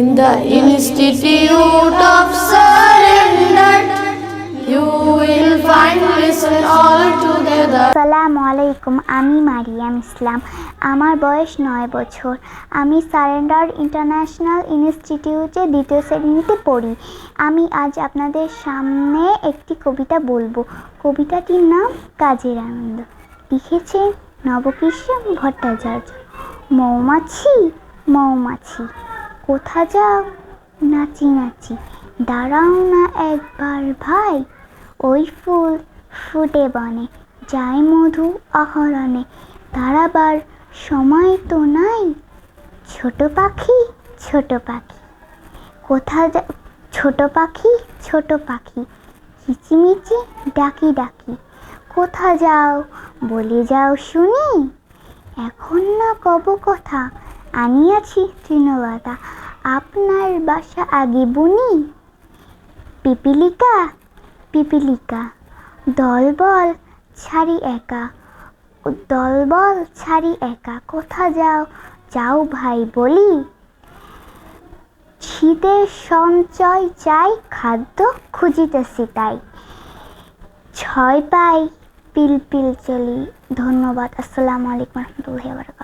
In the institute of surrender, you will find listen all together. আসসালামু আলাইকুম আমি মারিয়াম ইসলাম। আমার বয়স নয় বছর। আমি সারেন্ডার ইন্টারন্যাশনাল ইনস্টিটিউটে দ্বিতীয় শ্রেণীতে পড়ি। আমি আজ আপনাদের সামনে একটি কবিতা বলব। কবিতাটির নাম কাজের আনন্দ। লিখেছেন নবকৃষ্ণ ভট্টাচার্য। মৌমাছি মৌমাছি। কোথা যাও? নাচি নাচি। দাঁড়াও না একবার ভাই। ওই ফুল ফুটে বনে, যায় মধু আহরণে। দাঁড়াবার সময় তো নাই। ছোট পাখি ছোট পাখি। কোথা ছোট পাখি ছোট পাখি। কিচিমিচি ডাকি ডাকি। কোথা যাও? বলে যাও শুনি। এখন না কব কথা। আনিয়াছি তৃণলতা। আপনার বাসা আগে বুনি? পিপিলিকা পিপিলিকা, দলবল ছাড়ি একা। দলবল ছাড়ি একা, কোথা যাও? যাও ভাই বলি। শীতের সঞ্চয় চাই, খাদ্য খুঁজিতেছি তাই। ছয় পাই, পিল পিল চলি। ধন্যবাদ, আসসালামু আলাইকুম রহমতুল্লাহ